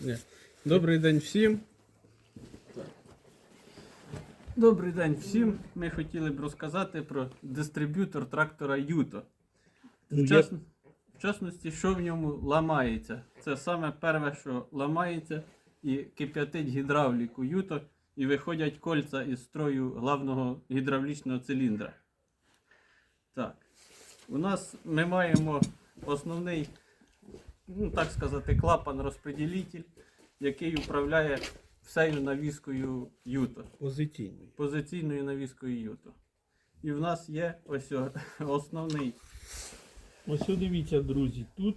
Ні. Добрий день всім. Добрий день всім. Ми хотіли б розказати про дистриб'ютор трактора Юто. Ну, В, час... в частності, що в ньому ламається. Це саме перше, що ламається і кип'ятить гідравліку Юто, і виходять кольця із строю главного гідравлічного циліндра. Так. У нас ми маємо основний, ну так сказати, клапан-розподілитель, який управляє всею навіскою Юто Позиційний. позиційною навіскою Юто. І в нас є ось основний. Ось дивіться, друзі, тут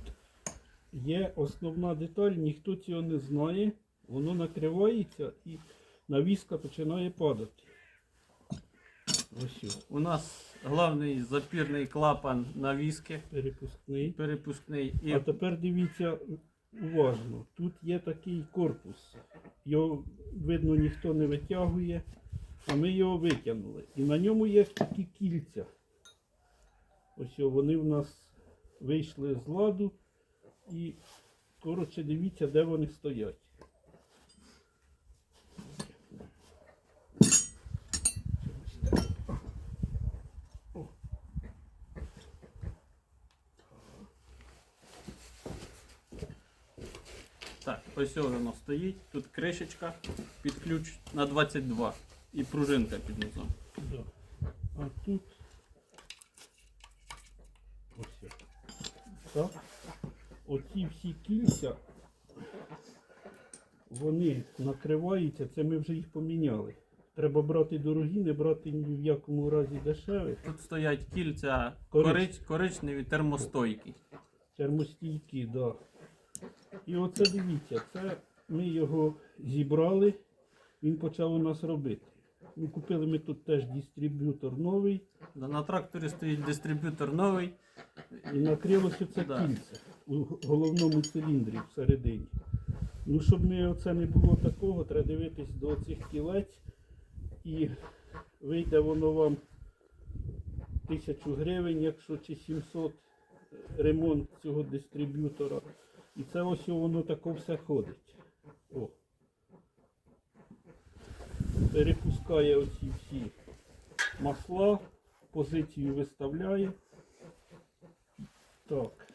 є основна деталь, ніхто цього не знає. Воно накривається і навіска починає падати. Ось У нас головний запірний клапан навіски, перепускний. перепускний. І А тепер дивіться уважно. Тут є такий корпус. Його, видно, ніхто не витягує, а ми його витягнули. І на ньому є такі кільця. Ось вони в нас вийшли з ладу. І, коротше, дивіться, де вони стоять. Так, ось воно стоїть. Тут кришечка під ключ на 22 і пружинка під низом. Да. А тут ось. Так. Оці всі кільця, вони накриваються, це ми вже їх поміняли. Треба брати дорогі, не брати ні в якому разі дешевих. Тут стоять кільця Корич- корич... коричневі термостойкі. Термостійкі, да. І оце дивіться, це ми його зібрали, він почав у нас робити. Ну, купили ми тут теж дистриб'ютор новий. Да, На тракторі стоїть дистриб'ютор новий. І накрилося це Да. кільце у головному циліндрі всередині. Ну, щоб не, оце не було такого, треба дивитись до цих кілець і вийде воно вам тисячу гривень, якщо чи 700 ремонт цього дистриб'ютора. І це ось воно тако все ходить. О. Перепускає оці всі масла, позицію виставляє. Так.